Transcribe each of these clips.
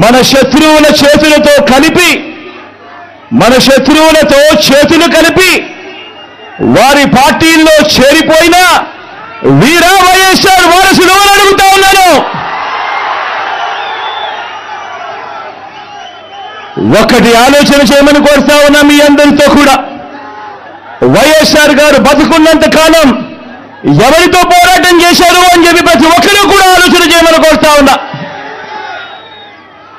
మన శత్రువుల చేతులతో కలిపి మన శత్రువులతో చేతులు కలిపి వారి పార్టీల్లో చేరిపోయిన వీరా వైఎస్ఆర్ వారసుడు అని అడుగుతా ఉన్నాను ఒకటి ఆలోచన చేయమని కోరుతా ఉన్నా మీ అందరితో కూడా. వైఎస్ఆర్ గారు బతుకున్నంత కాలం ఎవరితో పోరాటం చేశారు అని చెప్పి ప్రతి ఒక్కరూ కూడా ఆలోచన చేయమని కోరుతా ఉన్నా.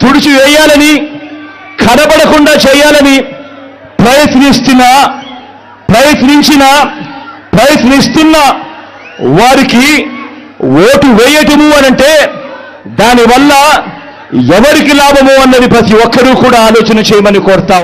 తుడిచి వేయాలని కనబడకుండా చేయాలని ప్రయత్నిస్తున్న ప్రయత్నించిన ప్రయత్నిస్తున్న వారికి ఓటు వేయటము అనంటే దానివల్ల ఎవరికి లాభము అన్నది ప్రతి ఒక్కరూ కూడా ఆలోచన చేయమని కోరుతాం